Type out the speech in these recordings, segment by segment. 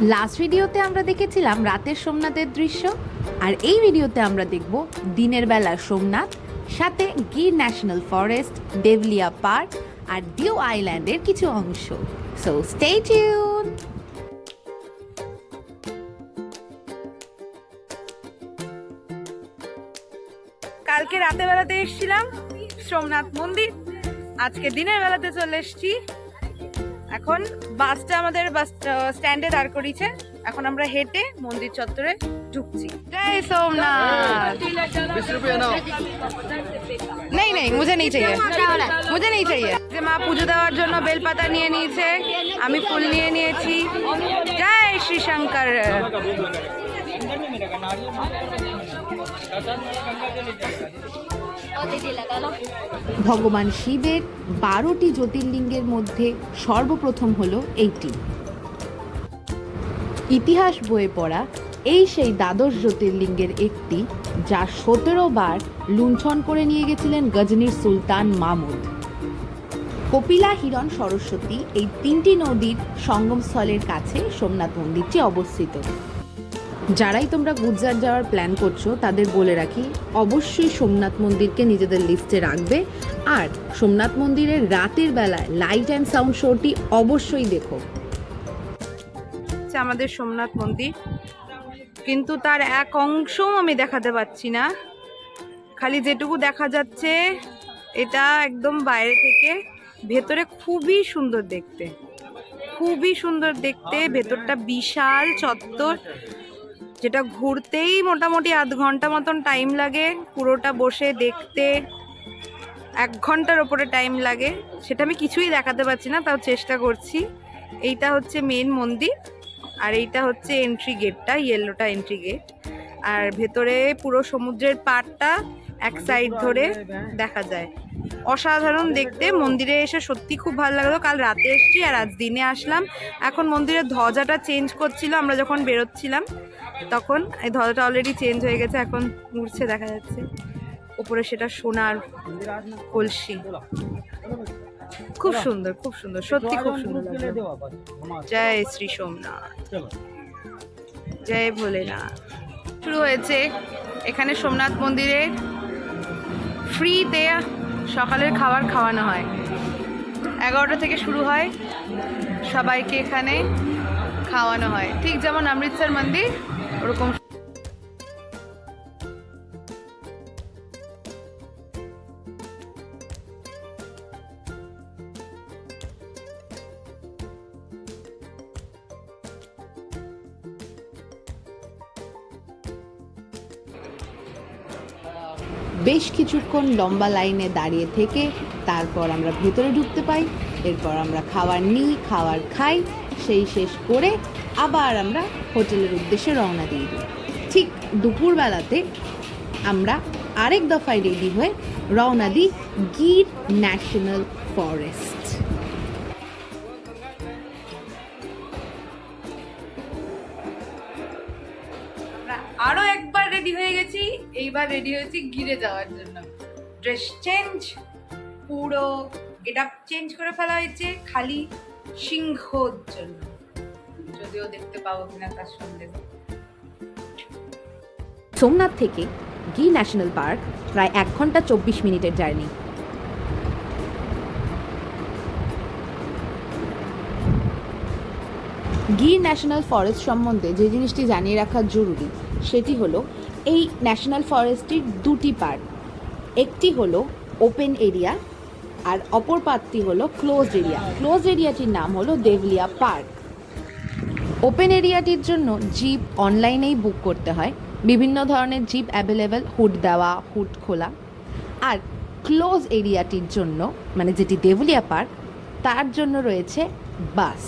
Last ভিডিওতে আমরা দেখেছিলাম রাতের সোমনাথের দৃশ্য, আর এই ভিডিওতে আমরা দেখব দিনের বেলার সোমনাথ, সাথে Gir national forest Devalia park আর ডিউ আইল্যান্ডের কিছু অংশ। সো স্টে টিউন কালকে রাতে বেলাতে এসেছিলাম সোমনাথ মন্দির। আজকে দিনের বেলাতে চলে এসেছি এখন বাসটা আমাদের বাস স্ট্যান্ডে দাঁড় করিয়েছে। এখন আমরা হেঁটে মন্দির চত্বরে ঢুকছি। জয় সোমনাথ। নেই নেই মুঝে নেই চাইয়ে। মুঝে নেই চাইয়ে। যে মা পুজো দেওয়ার জন্য বেলপাতা নিয়ে নিয়েছে আমি ফুল নিয়ে নিয়েছি। জয় শ্রী শঙ্কর। ভগবান শিবের বারোটি জ্যোতির্লিঙ্গের মধ্যে সর্বপ্রথম হলো এইটি। ইতিহাস বইয়ে পড়া এই সেই দ্বাদশ জ্যোতির্লিঙ্গের একটি যা সতেরো বার লুণ্ঠন করে নিয়ে গেছিলেন গজনীর সুলতান মামুদ। কপিলা হিরণ সরস্বতী এই তিনটি নদীর সঙ্গমস্থলের কাছে সোমনাথ মন্দিরটি অবস্থিত। যারাই তোমরা গুজরাট যাওয়ার প্ল্যান করছ, তাদের বলে রাখি, অবশ্যই সোমনাথ মন্দিরকে নিজেদের লিস্টে রাখবে। আর সোমনাথ মন্দিরের রাতের বেলায় লাইট অ্যান্ড সাউন্ড শোটি অবশ্যই দেখো। আমাদের সোমনাথ মন্দির। কিন্তু তার এক অংশও আমি দেখাতে পাচ্ছি না। খালি যেটুকু দেখা যাচ্ছে, এটা একদম বাইরে থেকে, ভেতরে খুবই সুন্দর দেখতে। খুবই সুন্দর দেখতে, ভেতরটা বিশাল, চত্বর। যেটা ঘুরতেই মোটামুটি আধ ঘণ্টা মতন টাইম লাগে, পুরোটা বসে দেখতে এক ঘণ্টার ওপরে টাইম লাগে। সেটা আমি কিছুই দেখাতে পারছি না, তাও চেষ্টা করছি। এইটা হচ্ছে মেন মন্দির, আর এইটা হচ্ছে এন্ট্রি গেটটা ইয়েলোটা এন্ট্রি গেট আর ভেতরে পুরো সমুদ্রের পাড়টা এক সাইড ধরে দেখা যায়। অসাধারণ দেখতে। মন্দিরে এসে সত্যি খুব ভালো লাগল। কাল রাতে এসেছি আর আজ দিনে আসলাম। এখন মন্দিরের ধ্বজাটা চেঞ্জ করছিল, আমরা যখন বেরোচ্ছিলাম, তখন এই ধ্বজাটা অলরেডি চেঞ্জ হয়ে গেছে, এখন উড়ছে দেখা যাচ্ছে। উপরে সেটা সোনার কলসি। খুব সুন্দর খুব সুন্দর, সত্যি খুব সুন্দর জয় শ্রী সোমনাথ। জয় ভোলেনাথ। শুরু হয়েছে এখানে সোমনাথ মন্দিরে ফ্রিতে সকালের খাবার খাওয়ানো হয়। এগারোটা থেকে শুরু হয়। সবাইকে এখানে খাওয়ানো হয়। ঠিক যেমন অমৃতসর মন্দির, ওরকম বেশ কিছুক্ষণ লম্বা লাইনে দাঁড়িয়ে থেকে তারপর আমরা ভেতরে ঢুকতে পাই, এরপর আমরা খাবার নিই, খাবার খাই, সেই শেষ করে আবার আমরা হোটেলের উদ্দেশ্যে রওনা দিয়ে দিই। ঠিক দুপুরবেলাতে আমরা আরেক দফায় রেডি হয়ে রওনা দিই গির ন্যাশনাল ফরেস্ট। এইবার রেডি হয়েছি গিরে যাওয়ার জন্য। ড্রেস চেঞ্জ পুরো এটা চেঞ্জ করে ফেলা হয়েছে, খালি সিংহর জন্য। যদিও দেখতে পাবো কিনা তার সন্দেহ সোমনাথ থেকে গি ন্যাশনাল পার্ক, প্রায় এক ঘণ্টা চব্বিশ মিনিটের জার্নি। গির ন্যাশনাল ফরেস্ট সম্বন্ধে যে জিনিসটি জানিয়ে রাখা জরুরি, সেটি হলো এই ন্যাশনাল ফরেস্টটির দুটি পার্ট। একটি হলো ওপেন এরিয়া আর অপর পার্টটি হলো ক্লোজ এরিয়া। ক্লোজ এরিয়াটির নাম হলো দেভলিয়া পার্ক। ওপেন এরিয়াটির জন্য জিপ অনলাইনেই বুক করতে হয়। বিভিন্ন ধরনের জিপ অ্যাভেলেবেল, হুড দেওয়া, হুড খোলা। আর ক্লোজ এরিয়াটির জন্য মানে যেটি দেউলিয়া পার্ক, তার জন্য রয়েছে বাস।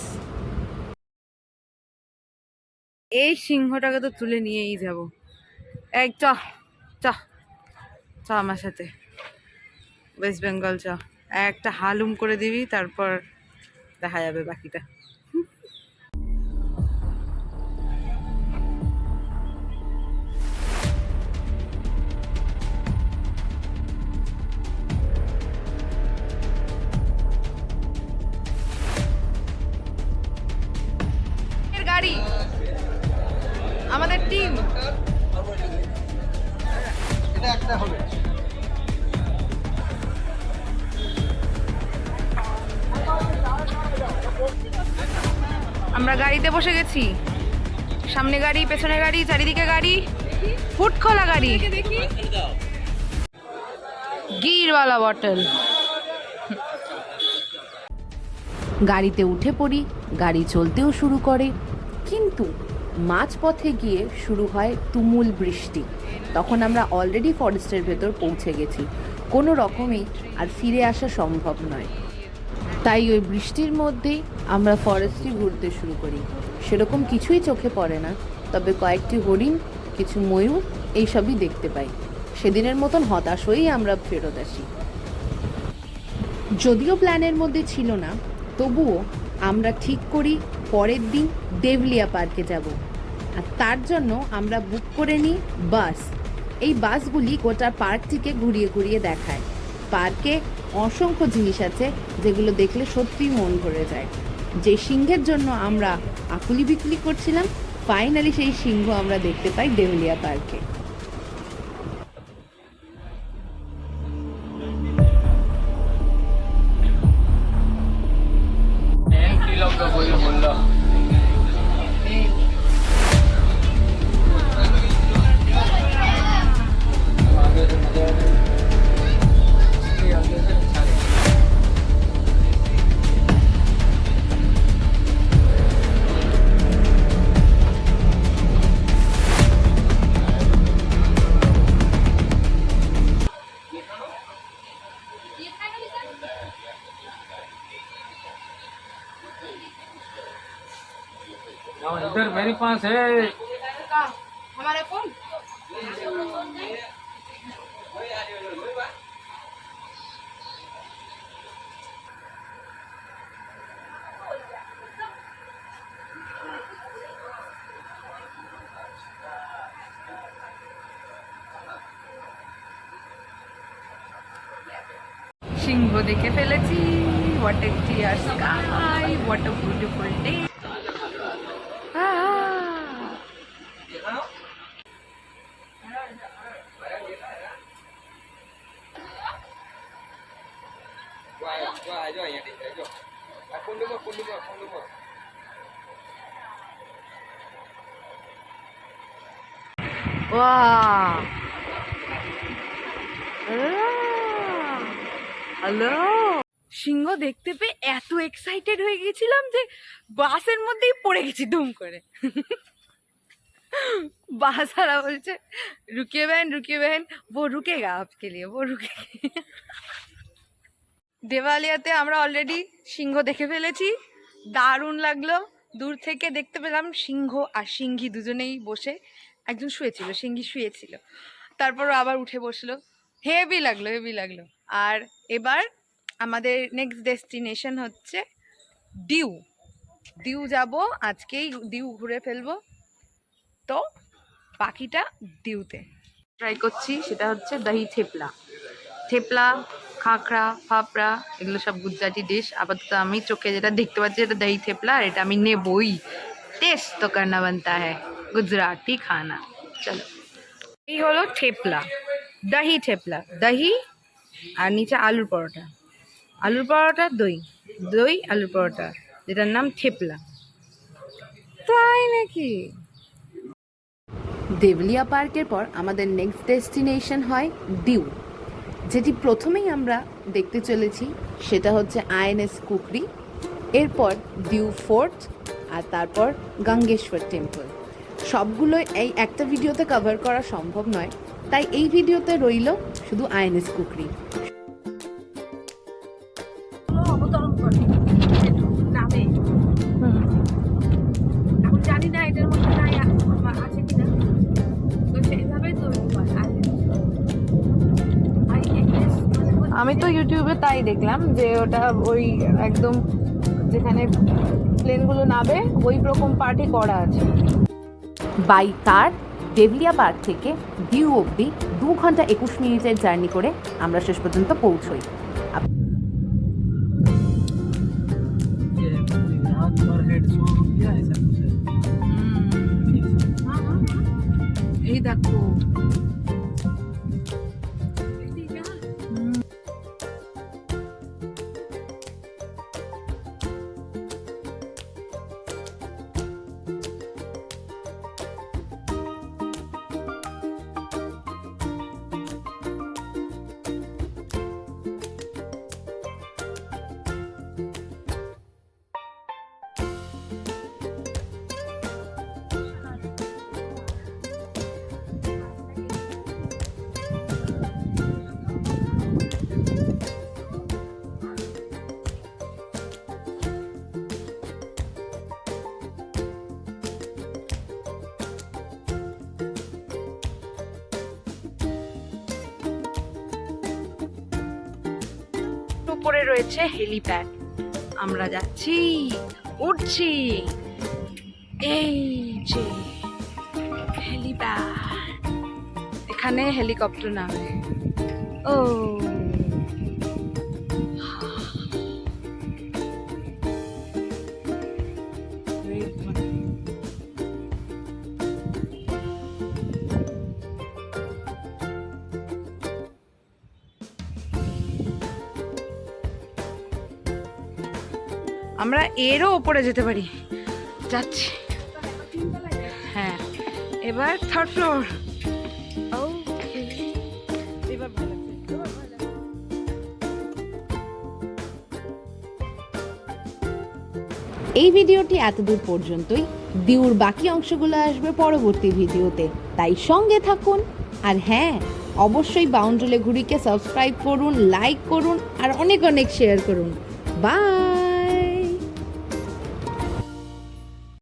এই সিংহটাকে তো তুলে নিয়েই যাব। এই, চ চ চ আমার সাথে। ওয়েস্ট বেঙ্গল চ। একটা হালুম করে দিবি, তারপর দেখা যাবে বাকিটা। বসে গেছি। সামনে গাড়ি, পেছনে গাড়ি, চারিদিকে গাড়ি, ফুট খোলা গাড়ি। গিরওয়ালা বটল। গাড়িতে উঠে পড়ি, গাড়ি চলতেও শুরু করে। কিন্তু মাঝপথে গিয়ে শুরু হয় তুমুল বৃষ্টি। তখন আমরা অলরেডি ফরেস্টের ভেতর পৌঁছে গেছি। কোনো রকমেই আর ফিরে আসা সম্ভব নয়। তাই ওই বৃষ্টির মধ্যেই আমরা ফরেস্টে ঘুরতে শুরু করি। সেরকম কিছুই চোখে পড়ে না, তবে কয়েকটি হরিণ, কিছু ময়ূর, এইসবই দেখতে পাই। সেদিনের মতন হতাশ হয়েই আমরা ফেরত আসি। যদিও প্ল্যানের মধ্যে ছিল না, তবুও আমরা ঠিক করি পরের দিন দেবলিয়া পার্কে যাব। আর তার জন্য আমরা বুক করে নিই বাস। এই বাসগুলি গোটা পার্কটিকে ঘুরিয়ে ঘুরিয়ে দেখায়। পার্কে অসংখ্য জিনিস আছে যেগুলো দেখলে সত্যিই মন ভরে যায়। যে সিংহের জন্য আমরা আকুলি বিকুলি করছিলাম ফাইনালি সেই সিংহ আমরা দেখতে পাই দেউলিয়া পার্কে। हाँ, इधर मेरे पास है हमारा फोन সিংহ দেখে ফেলেছি what a clear sky what a beautiful day હા হ্যালো সিংহ দেখতে পেয়ে এত এক্সাইটেড হয়ে গেছিলাম যে বাসের মধ্যেই পড়ে গেছি দুম করে। বাসারা বলছে রুকে বেন রুকে বেন বো রুকে গা আপকে লিয়ে বো রুকে দেওয়ালিয়াতে আমরা অলরেডি সিংহ দেখে ফেলেছি। দারুণ লাগল। দূর থেকে দেখতে পেলাম সিংহ আর সিংহী দুজনেই বসে একজন শুয়েছিল, সিংহী শুয়েছিল। তারপর আবার উঠে বসল। হেভি লাগল হেভি লাগল। আর এবার আমাদের নেক্সট ডেস্টিনেশন হচ্ছে ডিউ ডিউ যাব, আজকেই ডিউ ঘুরে ফেলব। তো বাকিটা ডিউতে ট্রাই করছি, সেটা হচ্ছে দহি থেপলা। থেপলা খাঁকড়া ফাফড়া এগুলো সব গুজরাটি ডিশ আপাতত আমি চোখে যেটা দেখতে পাচ্ছি এটা দহি থেপলা, আর এটা আমি নেবই। টেস্ট তো করনা বানতা হ্যাঁ গুজরাটি খানা। চলো। এই হলো থেপলা, দহি থেপলা। দহি আর নিচে আলুর পরোটা। আলুর পরোটা, দই। দই, আলুর পরোটা, যেটার নাম থেপলা। তাই নাকি? দেবলিয়া পার্কের পর আমাদের নেক্সট ডেস্টিনেশন হয় ডিউ। যেটি প্রথমেই আমরা দেখতে চলেছি, সেটা হচ্ছে আইএনএস কুকরি, এরপর ডিউ ফোর্ট, আর তারপর গঙ্গেশ্বর টেম্পল। সবগুলো এই একটা ভিডিওতে কভার করা সম্ভব নয়, তাই এই ভিডিওতে রইল শুধু আইএনএস কুকরি। ইউটিউবে তাই দেখলাম যে ওটা ওই একদম যেখানে প্লেনগুলো নাবে ওই রকম পার্টি করা আছে। বাই কার ডেভলিয়া থেকে ডিউ অবধি দু ঘণ্টা একুশ মিনিটের জার্নি করে আমরা শেষ পর্যন্ত পৌঁছই। এই দেখো। উপরে রয়েছে হেলিপ্যাড। আমরা যাচ্ছি উঠছি এই যে হেলিপ্যাড। এখানে হেলিকপ্টার নামে। ও। আমরা এরও ওপরে যেতে পারি। যাচ্ছি। হ্যাঁ এবার থার্ড ফ্লোর। এই ভিডিওটি এতদূর পর্যন্তই। দিউর বাকি অংশগুলো আসবে পরবর্তী ভিডিওতে। তাই সঙ্গে থাকুন। আর হ্যাঁ অবশ্যই বাউন্ডুলে ঘুরিকে সাবস্ক্রাইব করুন লাইক করুন, আর অনেক অনেক শেয়ার করুন। বাই